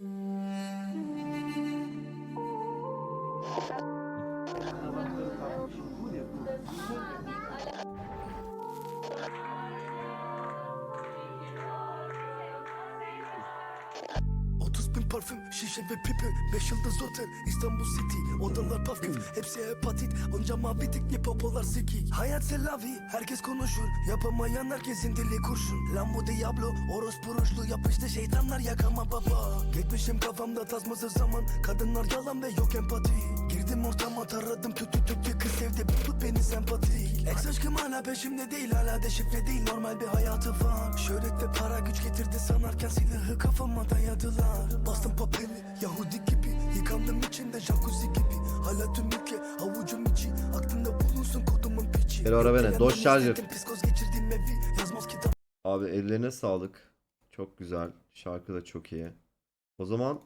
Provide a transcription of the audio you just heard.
啊！Bin parfüm, şişe ve pipi. Beş yıldız otel, İstanbul City. Odalar parfüm, hepsi hepatit. Onca mavi tikli popolar siki Hayat selavi, herkes konuşur. Yapamayan herkesin dili kurşun. Lambo Diablo, orospu rujlu Yapıştı şeytanlar yakama baba. Gitmişim kafamda tasmasız zaman. Kadınlar yalan ve yok empati. Girdim ortama taradım tütü beni sempati Ex aşkım hala peşimde değil Hala deşifre değil. Normal bir hayatı var Şöhret ve para güç getirdi sanarken Silahı kafama dayadılar. Bastım papeli Yahudi gibi. Yıkandım içinde jacuzzi gibi. Hala tüm ülke avucum içi. Aklında bulunsun kodumun piçi. Psikoz geçirdiğim evi Yazmaz kitap Abi ellerine sağlık. Çok güzel. Şarkı da çok iyi. O zaman